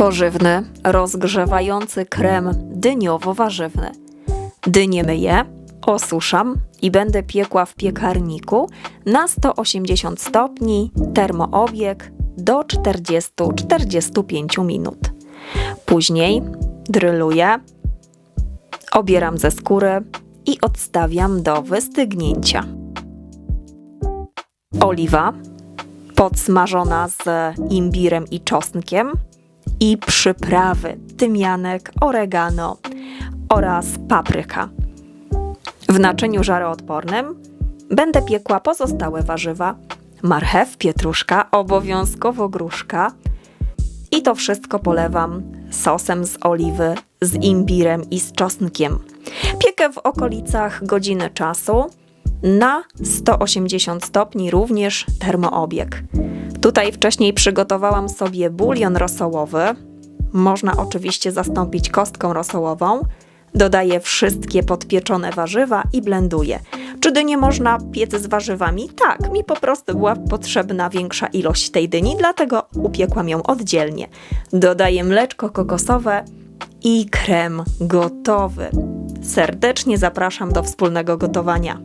Pożywny, rozgrzewający krem dyniowo-warzywny. Dynię myję, osuszam i będę piekła w piekarniku na 180 stopni, termoobieg do 40-45 minut. Później dryluję, obieram ze skóry i odstawiam do wystygnięcia. Oliwa podsmażona z imbirem i czosnkiem i przyprawy tymianek, oregano oraz papryka. W naczyniu żaroodpornym będę piekła pozostałe warzywa, marchew, pietruszka, obowiązkowo gruszka i to wszystko polewam sosem z oliwy, z imbirem i z czosnkiem. Piekę w okolicach godziny czasu na 180 stopni, również termoobieg. Tutaj wcześniej przygotowałam sobie bulion rosołowy. Można oczywiście zastąpić kostką rosołową. Dodaję wszystkie podpieczone warzywa i blenduję. Czy dynię można piec z warzywami? Tak, mi po prostu była potrzebna większa ilość tej dyni, dlatego upiekłam ją oddzielnie. Dodaję mleczko kokosowe i krem gotowy. Serdecznie zapraszam do wspólnego gotowania.